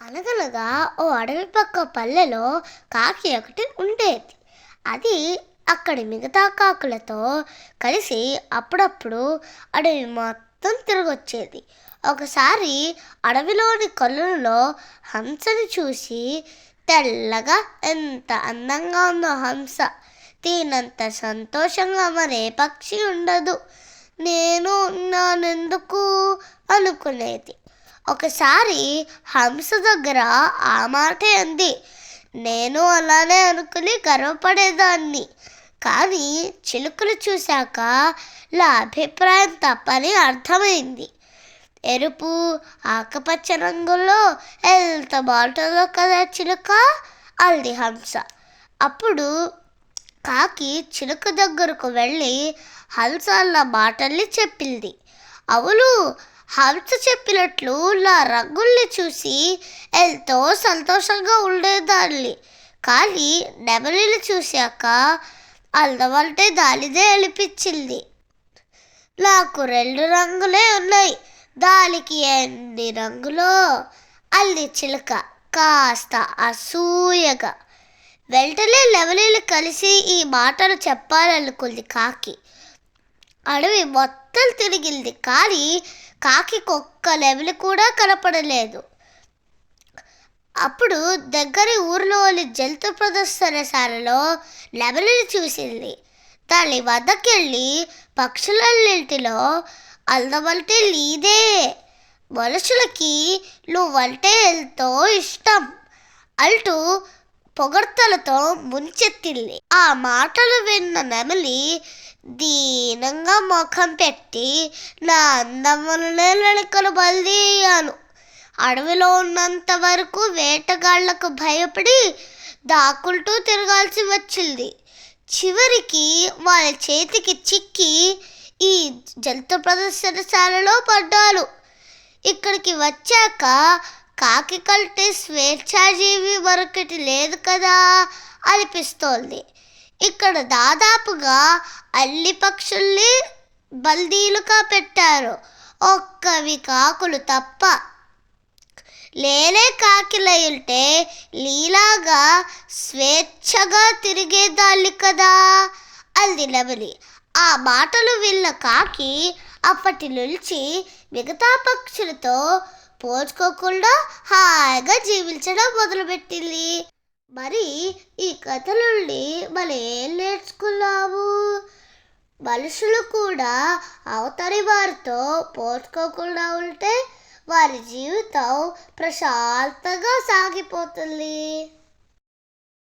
అనగనగా ఓ అడవి పక్క పల్లెలో కాకి ఒకటి ఉండేది. అది అక్కడి మిగతా కాకులతో కలిసి అప్పుడప్పుడు అడవి మొత్తం తిరగొచ్చేది. ఒకసారి అడవిలోని కళ్ళులో హంసని చూసి తెల్లగా ఎంత అందంగా ఉందో హంస దీనంత సంతోషంగా మరే పక్షి ఉండదు. నేను నానెందుకు అనుకునేది. ఒకసారి హంస దగ్గర ఆ మాటే అంది. నేను అలానే అనుకుని గర్వపడేదాన్ని. కానీ చిలుకలు చూశాక నా అభిప్రాయం తప్పని అర్థమైంది. ఎరుపు ఆకుపచ్చ రంగులో ఎంత బాగుంటుందో కదా చిలుక అంది హంస. అప్పుడు కాకి చిలుక దగ్గరకు వెళ్ళి హంస అన్న మాటల్ని చెప్పింది. అవును హంస చెప్పినట్లు నా రంగుల్ని చూసి ఎంతో సంతోషంగా ఉండేదాన్ని. కానీ నెమలిని చూశాక అందమంటే దానిదే అనిపించింది. నాకు రెండు రంగులే ఉన్నాయి. దానికి ఎన్ని రంగులో? అల్లి చిలుక కాస్త అసూయగా. వెంటనే లెవలీలు కలిసి ఈ మాటలు చెప్పాలనుకుంది కాకి. అడవి మొత్తం తిరిగింది. కానీ కాకి ఒక్క లెవెల్ కూడా కనపడలేదు. అప్పుడు దగ్గరి ఊర్లోని జంతు ప్రదర్శనశాలలో లెవెల్ని చూసింది. దాని వద్దకెళ్ళి పక్షులన్నింటిలో అందమంటే నీదే. మనుషులకి నువ్వంటే ఎంతో ఇష్టం అంటూ పొగడ్తలతో ముంచెత్తింది. ఆ మాటలు విన్న నెమలి దీనంగా ముఖం పెట్టి నా అందములనే వెనుకలు బలిదీయాను. అడవిలో ఉన్నంత వరకు వేటగాళ్ళకు భయపడి దాక్కుంటూ తిరగాల్సి వచ్చింది. చివరికి వాళ్ళ చేతికి చిక్కి ఈ జంతు ప్రదర్శనశాలలో పడ్డాను. ఇక్కడికి వచ్చాక కాకి కంటే స్వేచ్ఛాజీవి మరొకటి లేదు కదా అనిపిస్తోంది. ఇక్కడ దాదాపుగా అన్ని పక్షుల్ని బందీలుగా పెట్టారు. ఒక్కవి కాకులు తప్ప. లేలే కాకిలయుంటే లీలాగా స్వేచ్ఛగా తిరిగేదాన్ని కదా అంది నెమలి ఆ మాటలు విన్న కాకి అప్పటి నుంచి మిగతా పక్షులతో పోల్చుకోకుండా హాయిగా జీవించడం మొదలుపెట్టింది. మరి ఈ కథ నుండి మనం ఏం నేర్చుకున్నాము మనుషులు కూడా అవతలి వారితో పోల్చుకోకుండా ఉంటే వారి జీవితం ప్రశాంతంగా సాగిపోతుంది.